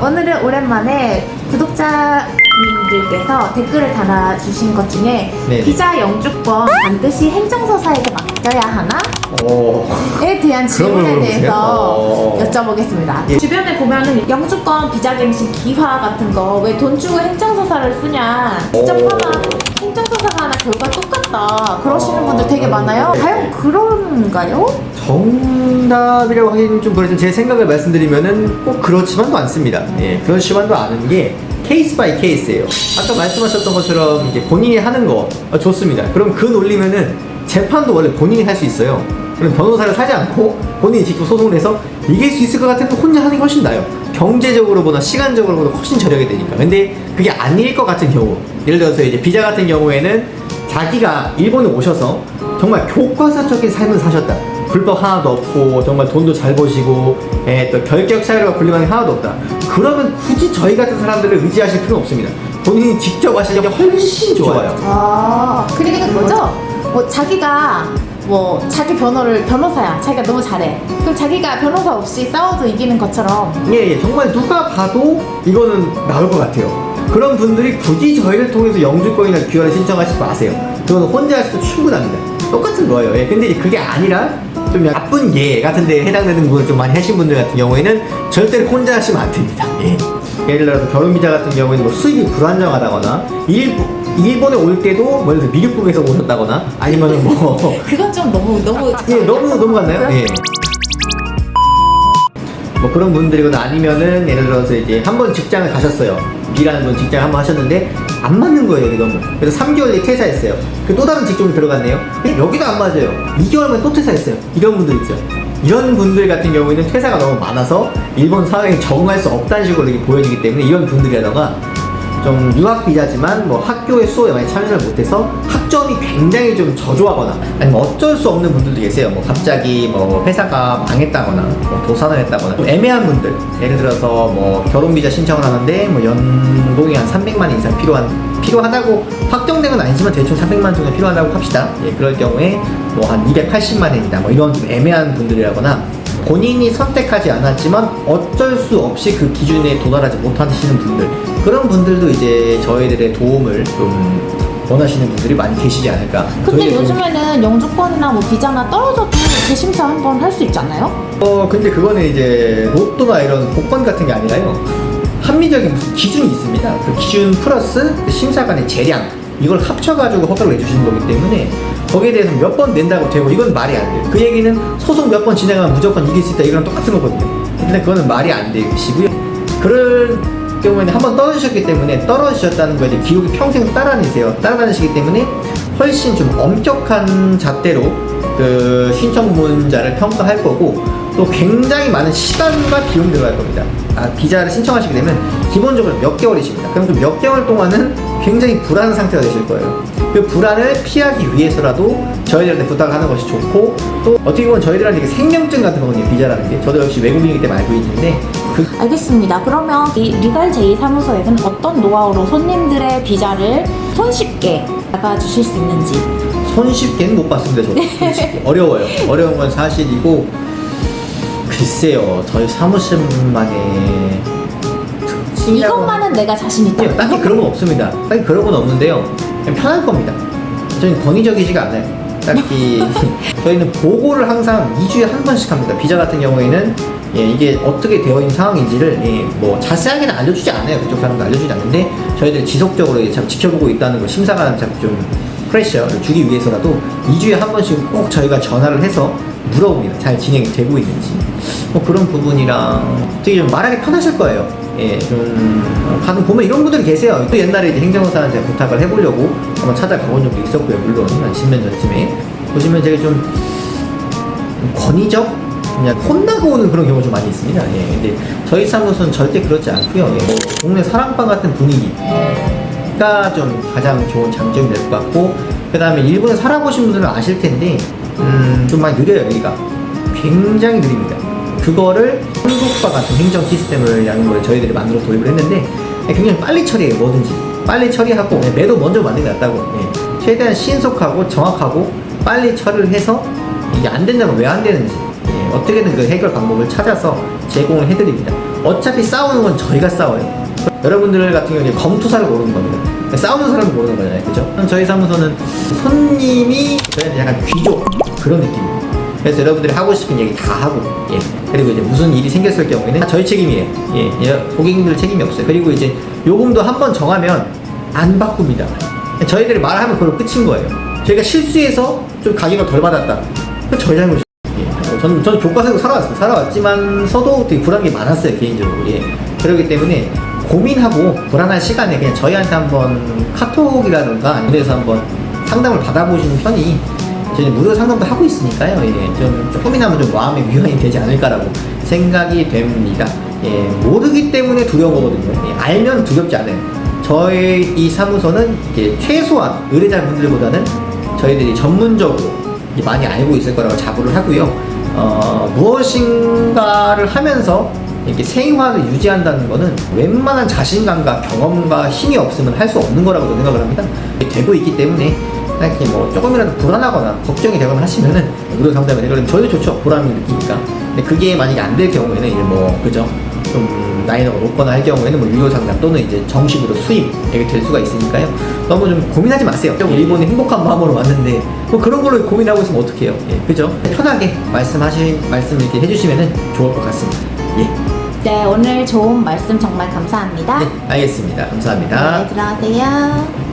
오늘은 오랜만에 구독자 님들께서 댓글을 달아주신 것 중에 네네. 비자 영주권 반드시 행정서사에게 맡겨야 하나? 오. 에 대한 질문에 대해서 물어보세요? 여쭤보겠습니다. 예. 주변에 보면은 영주권 비자갱신 기화 같은 거 왜 돈 주고 행정서사를 쓰냐 복잡하나 행정서사가 하나 결과 똑같다 그러시는 어, 분들 되게 많아요. 네. 과연 그런가요? 정답이라고 하기는 좀 그렇지만 제 생각을 말씀드리면은 꼭 그렇지만도 않습니다. 예, 그렇지만도 않은 게 케이스 바이 케이스예요. 아까 말씀하셨던 것처럼 이제 본인이 하는 거 어, 좋습니다. 그럼 그 논리면은 재판도 원래 본인이 할 수 있어요. 그럼 변호사를 사지 않고 본인이 직접 소송을 해서 이길 수 있을 것 같으면 혼자 하는 게 훨씬 나아요. 경제적으로 보나 시간적으로 보나 훨씬 절약이 되니까. 근데 그게 아닐 것 같은 경우, 예를 들어서 이제 비자 같은 경우에는 자기가 일본에 오셔서 정말 교과서적인 삶을 사셨다. 불법 하나도 없고 정말 돈도 잘 버시고 예, 또 결격 사유가 불리방이 하나도 없다. 그러면 굳이 저희 같은 사람들을 의지하실 필요는 없습니다. 본인이 직접 하시는 게 훨씬 좋아요. 아, 그러니까 그거죠? 뭐 자기가 뭐 자기 변호를 변호사야. 자기가 너무 잘해. 그럼 자기가 변호사 없이 싸워도 이기는 것처럼 예, 예, 정말 누가 봐도 이거는 나올 것 같아요. 그런 분들이 굳이 저희를 통해서 영주권이나 귀환을 신청하지 마세요. 그거는 혼자 하셔도 충분합니다. 똑같은 거예요. 예, 근데 이제 그게 아니라 좀 나쁜 예 같은 데 해당되는 분을 좀 많이 하신 분들 같은 경우에는 절대로 혼자 하시면 안 됩니다. 예. 예를 들어서 결혼 비자 같은 경우에는 뭐 수입이 불안정하다거나 일, 일본에 올 때도 뭐 예를 들어 미륵국에서 오셨다거나 아니면은 뭐 그건 좀 너무 너무 예, 너무 넘어갔나요? 예. 뭐 그런 분들이거나 아니면은 예를 들어서 이제 한 번 직장을 가셨어요. 일하는 분 직장 한번 하셨는데 안 맞는 거예요, 여기 너무. 그래서 3개월 뒤에 퇴사했어요. 그또 다른 직종에 들어갔네요. 여기도 안 맞아요. 2개월 만에 또 퇴사했어요. 이런 분들 있죠. 이런 분들 같은 경우에는 퇴사가 너무 많아서 일본 사회에 적응할 수 없다는 식으로 이렇게 보여지기 때문에 이런 분들이라던가 좀 유학 비자지만 뭐 학교의 수업에 많이 참여를 못해서 학점이 굉장히 좀 저조하거나 아니면 어쩔 수 없는 분들도 계세요. 뭐 갑자기 뭐 회사가 망했다거나 뭐 도산을 했다거나 좀 애매한 분들 예를 들어서 뭐 결혼 비자 신청을 하는데 뭐 연봉이 한 300만 원 이상 필요한 필요하다고 확정된 건 아니지만 대충 300만 원 정도 필요하다고 합시다. 예, 그럴 경우에 뭐 한 280만 원이다. 뭐 이런 좀 애매한 분들이라거나 본인이 선택하지 않았지만 어쩔 수 없이 그 기준에 도달하지 못하시는 분들 그런 분들도 이제 저희들의 도움을 좀 원하시는 분들이 많이 계시지 않을까. 근데 요즘에는 영주권이나 뭐 비자나 떨어져도 재심사 한번 할 수 있잖아요? 어 근데 그거는 이제 로또나 이런 복권 같은 게 아니라요. 합리적인 무슨 기준이 있습니다. 그 기준 플러스 그 심사관의 재량 이걸 합쳐가지고 허가를 내주시는 거기 때문에 거기에 대해서 몇 번 낸다고 되고 이건 말이 안 돼요. 그 얘기는 소송 몇 번 진행하면 무조건 이길 수 있다 이거랑 똑같은 거거든요. 근데 그거는 말이 안 되시고요. 그럴 경우에는 한 번 떨어지셨기 때문에 떨어지셨다는 거에 대해 기록이 평생 따라다니세요. 따라다니시기 때문에 훨씬 좀 엄격한 잣대로 그 신청문자를 평가할 거고 또 굉장히 많은 시간과 비용 들어갈 겁니다. 아, 비자를 신청하시게 되면 기본적으로 몇 개월이십니다. 그럼 그 몇 개월 동안은 굉장히 불안한 상태가 되실 거예요. 그 불안을 피하기 위해서라도 저희들한테 부탁을 하는 것이 좋고 또 어떻게 보면 저희들한테 이게 생명증 같은 거거든요. 비자라는 게. 저도 역시 외국인이기 때문에 알고 있는데 그 알겠습니다. 그러면 이 리갈 제2사무소에는 어떤 노하우로 손님들의 비자를 손쉽게 잡아주실 수 있는지 손쉽게는 못 봤습니다. 저도. 어려워요. 어려운 건 사실이고 글쎄요. 저희 사무실만의 특징이라고 이것만은 내가 자신 있다. 아니요, 딱히 그런 건 없습니다. 딱히 그런 건 없는데요. 그냥 편할 겁니다. 저희는 권위적이지가 않아요. 딱히 저희는 보고를 항상 2주에 한 번씩 합니다. 비자 같은 경우에는 예, 이게 어떻게 되어 있는 상황인지를 예, 뭐 자세하게는 알려주지 않아요. 그쪽 사람도 알려주지 않는데 저희들이 지속적으로 참 지켜보고 있다는 걸 심사관한테 좀 프레셔를 주기 위해서라도 2주에 한 번씩 꼭 저희가 전화를 해서 물어봅니다. 잘 진행이 되고 있는지. 뭐 그런 부분이랑 되게 좀 말하기 편하실 거예요. 예, 좀, 어, 가끔 보면 이런 분들이 계세요. 또 옛날에 이제 행정사한테 부탁을 해보려고 한번 찾아가본 적도 있었고요. 물론, 한 10년 전쯤에. 보시면 되게 좀, 좀 권위적? 그냥 혼나고 오는 그런 경우가 좀 많이 있습니다. 예, 근데 저희 사무소는 절대 그렇지 않고요. 예, 뭐 동네 사랑방 같은 분위기 가좀 가장 좋은 장점이 될 것 같고, 그 다음에 일본에 살아보신 분들은 아실 텐데, 음, 좀 많이 느려요, 여기가. 굉장히 느립니다. 그거를 한국과 같은 행정 시스템을 걸 저희들이 만들어 도입을 했는데 굉장히 빨리 처리해요 뭐든지 빨리 처리하고 네, 매도 먼저 만드는 게 낫다고 예. 최대한 신속하고 정확하고 빨리 처리를 해서 이게 안 된다면 왜 안 되는지 예, 어떻게든 그 해결 방법을 찾아서 제공을 해드립니다 어차피 싸우는 건 저희가 싸워요. 여러분들 같은 경우는 이제 검투사를 모르는 겁니다. 싸우는 사람을 모르는 거잖아요. 그죠? 저희 사무소는 손님이 저희한테 약간 귀족 그런 느낌이에요. 그래서 여러분들이 하고 싶은 얘기 다 하고, 예. 그리고 이제 무슨 일이 생겼을 경우에는 다 저희 책임이에요. 예. 예. 고객님들 책임이 없어요. 그리고 이제 요금도 한 번 정하면 안 바꿉니다. 저희들이 말하면 그걸로 끝인 거예요. 저희가 실수해서 좀 가격을 덜 받았다. 그건 저희 잘못이에요. 예. 저는, 저는 교과서로 살아왔어요. 살아왔지만서도 되게 불안한 게 많았어요, 개인적으로. 예. 그렇기 때문에 고민하고 불안한 시간에 그냥 저희한테 한번 카톡이라든가 아니면 데서 한번 상담을 받아보시는 편이 저희는 무료 상담도 하고 있으니까요. 예. 좀 조금이나마 좀 마음의 위안이 되지 않을까라고 생각이 됩니다. 예. 모르기 때문에 두려운 거거든요. 예. 알면 두렵지 않아요. 저희 이 사무소는 이게 최소한 의뢰자분들보다는 저희들이 전문적으로 많이 알고 있을 거라고 자부를 하고요. 어, 무엇인가를 하면서 이렇게 생활을 유지한다는 거는 웬만한 자신감과 경험과 힘이 없으면 할 수 없는 거라고 저는 생각을 합니다. 되고 있기 때문에 이렇게 뭐 조금이라도 불안하거나 걱정이 되거나 하시면은 무료 상담을 해그러면 저희도 좋죠. 보람을 느끼니까. 근데 그게 만약에 안 될 경우에는 이제 뭐 그죠? 좀 나이가 높거나 할 경우에는 뭐 유료 상담 또는 이제 정식으로 수입 이렇게 될 수가 있으니까요. 너무 좀 고민하지 마세요. 일본에 행복한 마음으로 왔는데 뭐 그런 걸로 고민하고 있으면 어떡해요. 예, 그죠? 편하게 말씀하시 말씀 이렇게 해주시면은 좋을 것 같습니다. 예, 네, 오늘 좋은 말씀 정말 감사합니다. 네, 알겠습니다. 감사합니다. 네, 들어가세요.